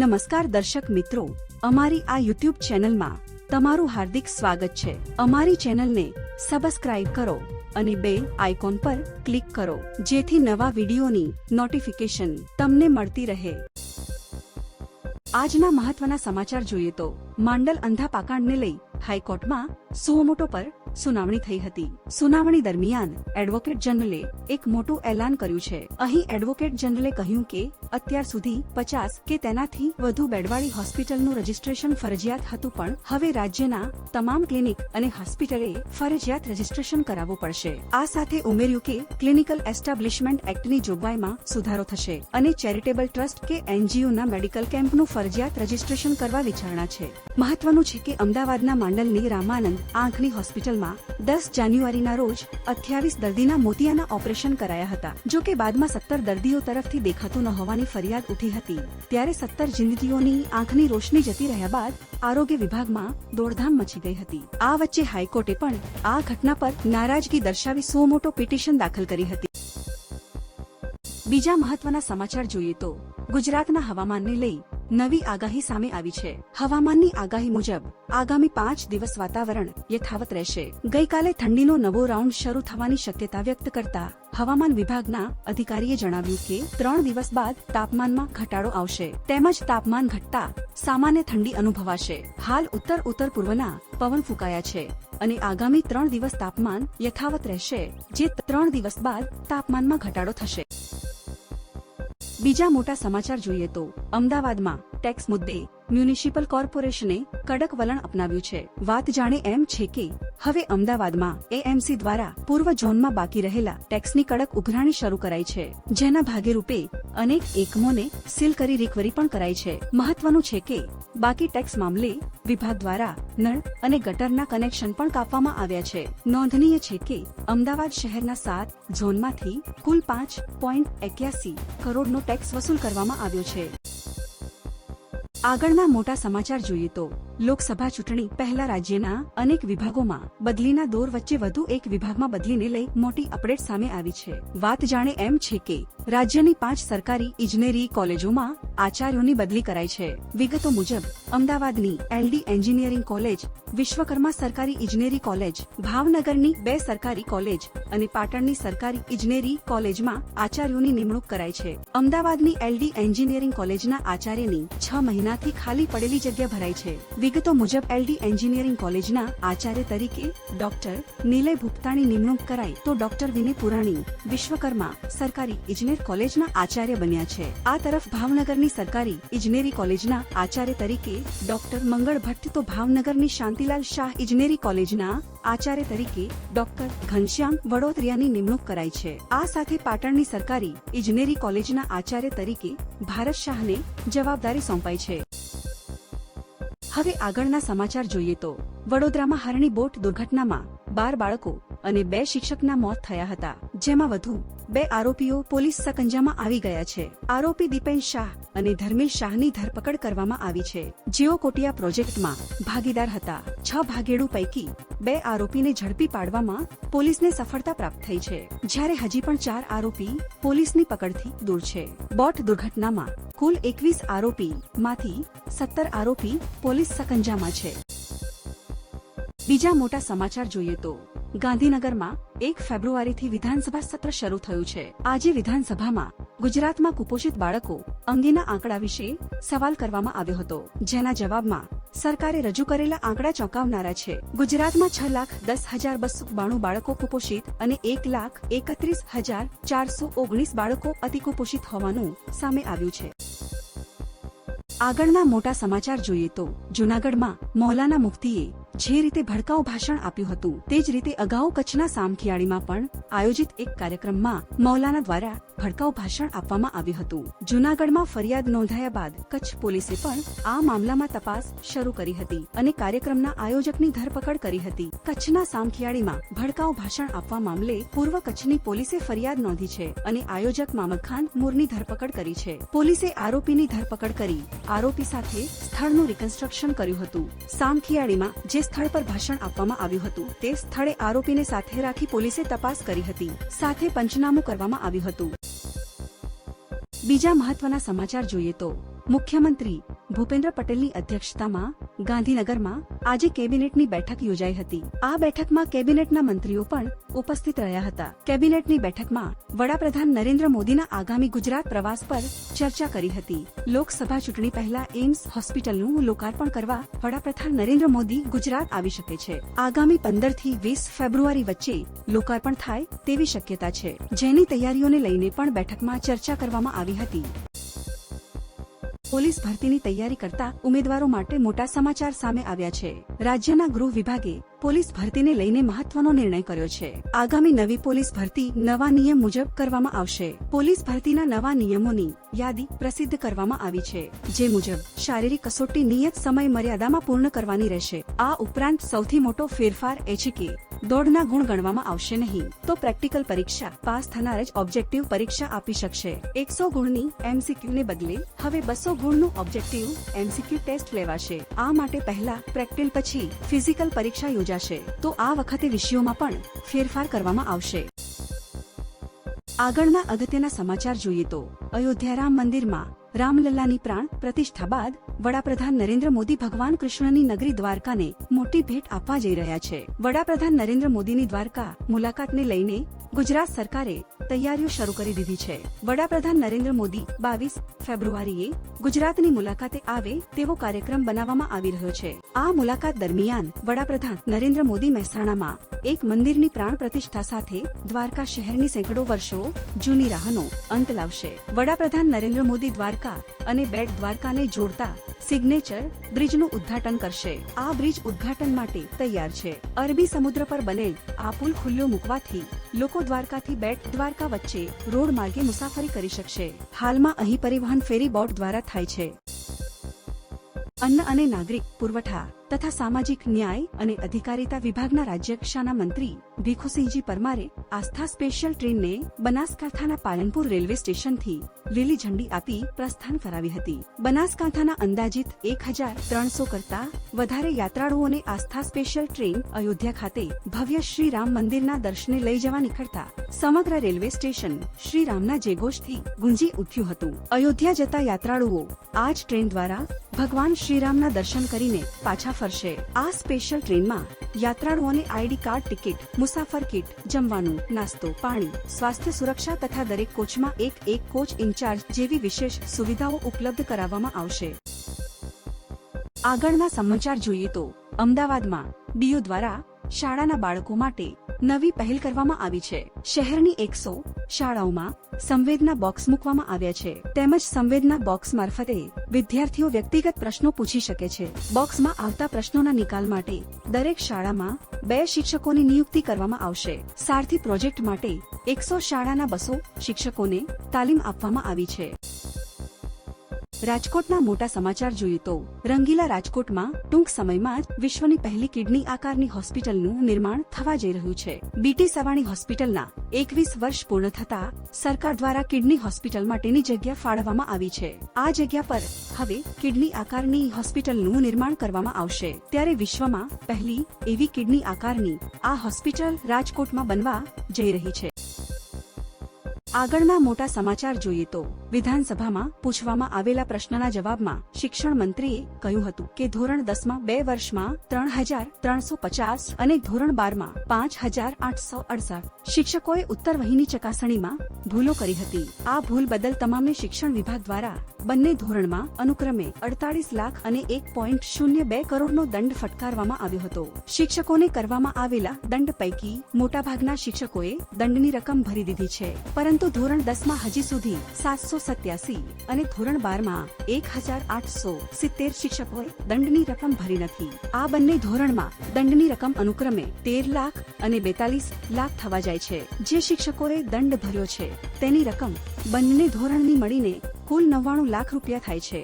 નમસ્કાર દર્શક મિત્રો, અમારી આ યુટ્યુબ ચેનલમાં તમારું હાર્દિક સ્વાગત છે. અમારી ચેનલને સબસ્ક્રાઇબ કરો અને બે આઇકોન પર ક્લિક કરો, જેથી નવા વિડીયોની નોટિફિકેશન તમને મળતી રહે. આજના મહત્વના સમાચાર જોઈએ તો, માંડલ અંધા પાકાંડને લઈ હાઈકોર્ટમાં સુઓમોટો પર સુનાવણી થઈ હતી. સુનાવણી દરમિયાન એડવોકેટ જનરલે એક મોટું એલાન કર્યું છે. અહીં એડવોકેટ જનરલે કહ્યું કે અત્યાર સુધી પચાસ કે તેનાથી વધુ બેડવાળી હોસ્પિટલનું રજીસ્ટ્રેશન ફરજિયાત હતું, પણ હવે રાજ્યના તમામ ક્લિનિક અને હોસ્પિટલે ફરજિયાત રજીસ્ટ્રેશન કરાવવું પડશે. આ સાથે ઉમેર્યું કે ક્લિનિકલ એસ્ટાબ્લિશમેન્ટ એક્ટની જોગવાઈમાં સુધારો થશે અને ચેરિટેબલ ટ્રસ્ટ કે એનજીઓના મેડિકલ કેમ્પનું ફરજિયાત રજીસ્ટ્રેશન કરવા વિચારણા છે. મહત્વનું છે કે અમદાવાદના માંડલની રામાનંદ આંખની હોસ્પિટલમાં દસ જાન્યુઆરીના રોજ અઠ્યાવીસ દર્દીના મોતિયાના ઓપરેશન કરાયા હતા જો કે બાદમાં સત્તર દર્દીઓ તરફથી દેખાતું ન હોવાની ફરિયાદ ઉઠી હતી. ત્યારે સત્તર જિંદગીઓની આંખની રોશની જતી રહ્યા બાદ આરોગ્ય વિભાગમાં દોડધામ મચી ગઈ હતી. આ વચ્ચે હાઈકોર્ટે પણ આ ઘટના પર નારાજગી દર્શાવી સો મોટો પિટિશન દાખલ કરી હતી. બીજા મહત્વના સમાચાર જોઈએ તો ગુજરાતના હવામાનને લઈ નવી આગાહી સામે આવી છે. હવામાનની આગાહી મુજબ, આગામી પાંચ દિવસ વાતાવરણ યથાવત રહેશે. ગઈકાલે ઠંડીનો નવો રાઉન્ડ શરૂ થવાની શક્યતા વ્યક્ત કરતા, હવામાન વિભાગના અધિકારીએ જણાવ્યું કે, ત્રણ દિવસ બાદ તાપમાનમાં ઘટાડો આવશે. તેમજ તાપમાન ઘટતા સામાન્ય ઠંડી અનુભવાશે. હાલ ઉત્તર ઉત્તર પૂર્વના પવન ફૂંકાયા છે અને આગામી ત્રણ દિવસ તાપમાન યથાવત રહેશે, જે ત્રણ દિવસ બાદ તાપમાનમાં ઘટાડો થશે. બીજા મોટા સમાચાર જોઈએ તો અમદાવાદમાં ટેક્સ મુદ્દે મ્યુનિસિપલ કોર્પોરેશને કડક વલણ અપનાવ્યું છે. વાત જાણે એમ છે કે હવે અમદાવાદમાં એએમસી દ્વારા પૂર્વ ઝોનમાં બાકી રહેલા ટેક્સની કડક ઉઘરાણી શરૂ કરાઈ છે. જેના ભાગેરૂપે અનેક એકમોને સીલ કરી રિકવરી પણ કરાઈ છે. મહત્વનું છે કે બાકી ટેક્સ મામલે વિભાગ દ્વારા નળ અને ગટરના કનેક્શન પણ કાપવામાં આવ્યા છે. નોંધનીય છે કે અમદાવાદ શહેરના સાત ઝોનમાંથી કુલ પાંચ પોઈન્ટ એક્યાસી કરોડનો ટેક્સ વસૂલ કરવામાં આવ્યો છે. આગળના મોટા સમાચાર જોઈએ તો લોકસભા ચૂંટણી પહેલા રાજ્યના અનેક વિભાગોમાં બદલીના દોર વચ્ચે વધુ એક વિભાગમાં બદલીને લઈ મોટી અપડેટ સામે આવી છે. વાત જાણે એમ છે કે રાજ્યની પાંચ સરકારી ઇજનેરી કોલેજોમાં આચાર્યોની બદલી કરાઈ છે. વિગતો મુજબ, અમદાવાદની એલડી એન્જિનિયરિંગ કોલેજ, વિશ્વકર્મા સરકારી ઇજનેરી કોલેજ, ભાવનગરની બે સરકારી કોલેજ અને પાટણની સરકારી ઇજનેરી કોલેજમાં આચાર્યોની નિમણૂક કરાઈ છે. અમદાવાદની એલડી એન્જિનિયરિંગ કોલેજના આચાર્યની છ મહિનાથી ખાલી પડેલી જગ્યા ભરાઈ છે. વિગતો મુજબ એલડી એન્જિનિયરિંગ કોલેજના આચાર્ય તરીકે ડોક્ટર નિલય ભુક્તાની નિમણૂક કરાઈ તો ડોક્ટર વિનય પુરાણી વિશ્વકર્મા સરકારી ઇજનેર કોલેજના આચાર્ય બન્યા છે. આ તરફ ભાવનગરની સરકારી ઇજનેરી કોલેજના આચાર્ય તરીકે ડોક્ટર મંગળ ભટ્ટ તો ભાવનગરની શાંતિલાલ શાહ ઇજનેરી કોલેજના આચાર્ય તરીકે ડોક્ટર ઘનશ્યામ વડોદરિયાની નિમણૂક કરાઈ છે. આ સાથે પાટણની સરકારી ઇજનેરી કોલેજના આચાર્ય તરીકે ભારત શાહને જવાબદારી સોંપાઈ છે. હવે આગળના સમાચાર જોઈએ તો વડોદરામાં હરણી બોટ દુર્ઘટનામાં બાર બાળકો અને બે શિક્ષકના મોત થયા હતા, જેમાં વધુ બે આરોપીઓ પોલીસ સકંજામાં આવી ગયા છે. આરોપી દીપેન શાહ અને ધર્મેશ શાહની ધરપકડ કરવામાં આવી છે. જેઓ કોટિયા પ્રોજેક્ટમાં ભાગીદાર હતા. છ ભાગેડુ પૈકી બે આરોપીને ઝડપી પાડવામાં પોલીસને સફળતા પ્રાપ્ત થઈ છે. જ્યારે હજી પણ ચાર આરોપી પોલીસની પકડથી દૂર છે. બોટ દુર્ઘટનામાં કુલ એકવીસ આરોપી માંથી સત્તર આરોપી પોલીસ સકંજામાં છે. બીજા મોટા સમાચાર જોઈએ તો ગાંધીનગરમાં એક ફેબ્રુઆરીથી વિધાનસભા સત્ર શરૂ થયું છે. આજે વિધાનસભામાં ગુજરાતમાં કુપોષિત બાળકો અંગેના આંકડા વિશે સવાલ કરવામાં આવ્યો હતો. જેના જવાબમાં સરકારે રજૂ કરેલા આંકડા ચોંકાવનારા છે. ગુજરાતમાં છ લાખ દસ હજાર બસો બાણું બાળકો કુપોષિત અને એક લાખ એકત્રીસ હજાર ચારસો ઓગણીસ બાળકો અતિકુપોષિત હોવાનું સામે આવ્યું છે. આગળના મોટા સમાચાર જોઈએ તો જૂનાગઢમાં મૌલાના મુફ્તીએ જે રીતે ભડકાઉ ભાષણ આપ્યું હતું, તે જ રીતે અગાઉ કચ્છના સામખિયાળીમાં પણ આયોજિત એક કાર્યક્રમમાં મૌલાના દ્વારા ભડકાઉ ભાષણ આપવામાં આવ્યું હતું. જૂનાગઢમાં ફરિયાદ નોંધાયા બાદ કચ્છ પોલીસે પણ આ મામલામાં તપાસ શરૂ કરી હતી અને કાર્યક્રમના આયોજકની ધરપકડ કરી હતી. કચ્છના સામખિયાળીમાં ભડકાઉ ભાષણ આપવા મામલે પૂર્વ કચ્છની પોલીસે ફરિયાદ નોંધી છે અને આયોજક મામદ ખાન મુરની ધરપકડ કરી છે. પોલીસે આરોપીની ધરપકડ કરી આરોપી સાથે સ્થળનું રિકન્સ્ટ્રક્શન કર્યું હતું. સામખિયાળીમાં જે સ્થળ પર ભાષણ આપવામાં આવ્યું હતું, તે સ્થળે આરોપીને સાથે રાખી પોલીસે તપાસ કરી હતી. સાથે પંચનામું કરવામાં આવ્યું હતું. બીજા મહત્વના સમાચાર જોઈએ તો મુખ્યમંત્રી ભૂપેન્દ્ર પટેલની અધ્યક્ષતામાં ગાંધીનગરમાં આજે કેબિનેટની બેઠક યોજાઈ હતી. આ બેઠકમાં કેબિનેટના મંત્રીઓ પણ ઉપસ્થિત રહ્યા હતા. કેબિનેટની બેઠકમાં વડાપ્રધાન નરેન્દ્ર મોદીના આગામી ગુજરાત પ્રવાસ પર ચર્ચા કરી હતી. લોકસભા ચૂંટણી પહેલા એમ્સ હોસ્પિટલનું લોકાર્પણ કરવા વડાપ્રધાન નરેન્દ્ર મોદી ગુજરાત આવી શકે છે. આગામી પંદરથી વીસ ફેબ્રુઆરી વચ્ચે લોકાર્પણ થાય તેવી શક્યતા છે. જેની તૈયારીઓને લઈને પણ બેઠકમાં ચર્ચા કરવામાં આવી હતી. પોલીસ ભરતીની તૈયારી કરતા ઉમેદવારો માટે મોટા સમાચાર સામે આવ્યા છે. રાજ્યના ગૃહ વિભાગે પોલીસ ભરતીને લઈને મહત્વનો નિર્ણય કર્યો છે. આગામી નવી પોલીસ ભરતી નવા નિયમ મુજબ કરવામાં આવશે. પોલીસ ભરતીના નવા નિયમોની યાદી પ્રસિદ્ધ કરવામાં આવી છે, જે મુજબ શારીરિક કસોટી નિયત સમય મર્યાદામાં પૂર્ણ કરવાની રહેશે. આ ઉપરાંત સૌથી મોટો ફેરફાર એ છે કે દોડના ગુણ ગણવામાં આવશે નહીં. તો પ્રેક્ટિકલ પરીક્ષા પાસ થનાર જ ઓબ્જેક્ટિવ પરીક્ષા આપી શકશે. એકસો ગુણની એમસીક્યુ ને બદલે હવે બસો ગુણનું ઓબ્જેક્ટિવ એમસીક્યુ ટેસ્ટ લેવાશે. આ માટે પહેલા પ્રેક્ટિલ પછી ફિઝિકલ પરીક્ષા યોજાશે. તો આ વખતે વિષયોમાં પણ ફેરફાર કરવામાં આવશે. આગળના અગત્યના સમાચાર જોઈએ તો. અયોધ્યા રામ મંદિરમાં રામલલ્લાની પ્રાણ પ્રતિષ્ઠા બાદ વડાપ્રધાન નરેન્દ્ર મોદી ભગવાન કૃષ્ણની નગરી દ્વારકાને મોટી ભેટ આપવા જઈ રહ્યા છે. વડાપ્રધાન નરેન્દ્ર મોદીની દ્વારકા મુલાકાતને લઈને ગુજરાત સરકારે તૈયારીઓ શરૂ કરી દીધી છે. વડાપ્રધાન નરેન્દ્ર મોદી બાવીસ ફેબ્રુઆરીએ ગુજરાતની મુલાકાતે આવે તેવો કાર્યક્રમ બનાવવામાં આવી રહ્યો છે. આ મુલાકાત દરમિયાન વડાપ્રધાન નરેન્દ્ર મોદી મહેસાણામાં એક મંદિરની પ્રાણ પ્રતિષ્ઠા સાથે દ્વારકા શહેરની સેંકડો વર્ષો જૂની રાહનો અંત લાવશે. વડાપ્રધાન નરેન્દ્ર મોદી દ્વારકા અને બેટ દ્વારકાને જોડતા સિગ્નેચર બ્રિજનું ઉદ્ઘાટન કરશે. આ બ્રિજ ઉદ્ઘાટન માટે તૈયાર છે. અરબી સમુદ્ર પર બનેલ આ પુલ ખુલ્લો મૂકવાથી લોકો દ્વારકાથી બેટ દ્વારકા વચ્ચે રોડ માર્ગે મુસાફરી કરી શકશે. હાલમાં અહીં પરિવહન ફેરી બોટ દ્વારા થાય છે. અન્ન અને નાગરિક પુરવઠા. તથા સામાજિક ન્યાય અને અધિકારીતા વિભાગના રાજ્યકક્ષાના મંત્રી ભીખુસિંહજી પરમારે આસ્થા સ્પેશિયલ ટ્રેનને બનાસકાંઠાના પાલનપુર રેલવે સ્ટેશનથી લીલી ઝંડી આપી પ્રસ્થાન કરાવી હતી. બનાસકાંઠાના અંદાજિત એક હજાર ત્રણસો કરતા વધારે યાત્રાળુઓને આસ્થા સ્પેશિયલ ટ્રેન અયોધ્યા ખાતે ભવ્ય શ્રી રામ મંદિરના દર્શને લઈ જવા નીકળતા સમગ્ર રેલવે સ્ટેશન શ્રી રામના જયઘોષથી ગુંજી ઉઠ્યું હતું. અયોધ્યા જતા યાત્રાળુઓ આ જ ટ્રેન દ્વારા ભગવાન શ્રીરામના દર્શન કરીને પાછા ફરશે. આ સ્પેશિયલ ટ્રેનમાં યાત્રાળુઓને આઈડી કાર્ડ ટિકિટ મુસાફર કિટ જમવાનું, નાસ્તો, પાણી, સ્વાસ્થ્ય સુરક્ષા તથા દરેક કોચમાં એક એક કોચ ઇન્ચાર્જ જેવી વિશેષ સુવિધાઓ ઉપલબ્ધ કરાવવામાં આવશે. આગળના સમાચાર જોઈએ તો અમદાવાદમાં ડીઓ દ્વારા શાળાના બાળકો માટે નવી પહેલ કરવામાં આવી છે. શહેરની એકસો શાળાઓમાં સંવેદના બોક્સ મૂકવામાં આવ્યા છે. તેમજ સંવેદના બોક્સ મારફતે વિદ્યાર્થીઓ વ્યક્તિગત પ્રશ્નો પૂછી શકે છે. બોક્સમાં આવતા પ્રશ્નોના નિકાલ માટે દરેક શાળામાં બે શિક્ષકોની નિયુક્તિ કરવામાં આવશે. સારથી પ્રોજેક્ટ માટે એકસો શાળાના બસો શિક્ષકોને તાલીમ આપવામાં આવી છે. રાજકોટના મોટા સમાચાર જોઈએ તો રંગીલા રાજકોટમાં ટૂંક સમયમાં જ વિશ્વની પહેલી કિડની આકારની હોસ્પિટલનું નિર્માણ થવા જઈ રહ્યું છે. બીટી સવાણી હોસ્પિટલના એકવીસ વર્ષ પૂર્ણ થતા સરકાર દ્વારા કિડની હોસ્પિટલ માટેની જગ્યા ફાળવવામાં આવી છે. આ જગ્યા પર હવે કિડની આકારની હોસ્પિટલનું નિર્માણ કરવામાં આવશે. ત્યારે વિશ્વમાં પહેલી એવી કિડની આકારની આ હોસ્પિટલ રાજકોટમાં બનવા જઈ રહી છે. આગળના મોટા સમાચાર જોઈએ તો વિધાનસભામાં પૂછવામાં આવેલા પ્રશ્નના જવાબમાં શિક્ષણ મંત્રીએ કહ્યું હતું કે ધોરણ દસમાં બે વર્ષમાં ત્રણ હજાર ત્રણસો પચાસ અને ધોરણ બારમાં પાંચ હજાર આઠસો અડસઠ. શિક્ષકોએ ઉત્તર વહીની ચકાસણીમાં ભૂલો કરી હતી. આ ભૂલ બદલ તમામને શિક્ષણ વિભાગ દ્વારા બંને ધોરણમાં અનુક્રમે અડતાલીસ લાખ અને એક પોઈન્ટ શૂન્ય બે કરોડનો દંડ ફટકારવામાં આવ્યો હતો. શિક્ષકોને કરવામાં આવેલા દંડ પૈકી મોટાભાગના શિક્ષકોએ દંડની રકમ ભરી દીધી છે. પરંતુ ધોરણ દસમાં હજી સુધી સાતસો સત્યાસી અને ધોરણ બારમાં એક હજાર આઠસો સિત્તેર શિક્ષકોએ દંડની રકમ ભરી નથી. આ બંને ધોરણમાં દંડની રકમ અનુક્રમે તેર લાખ અને બેતાલીસ લાખ થવા જાય છે. જે શિક્ષકોએ દંડ ભર્યો છે, તેની રકમ બંને ધોરણની મળીને કુલ નવ્વાણું લાખ રૂપિયા થાય છે.